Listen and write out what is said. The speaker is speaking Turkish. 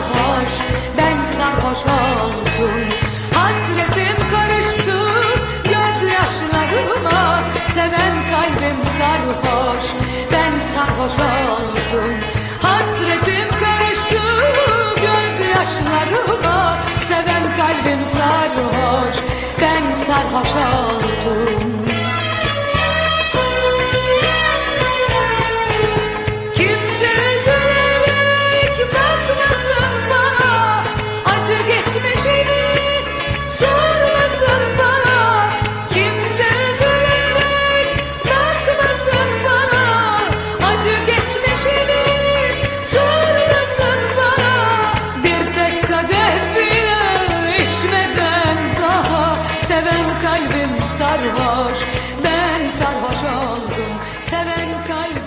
sarhoş Ben sarhoş oldum. Hasretim karıştı Gözyaşlarıma. Seven kalbim sarhoş Ben sarhoş oldum. Hasretim karıştı Gözyaşlarıma. Seven kalbim sarhoş Ben sarhoş oldum. sarhoş Ben sarhoş oldum. Seven kalbim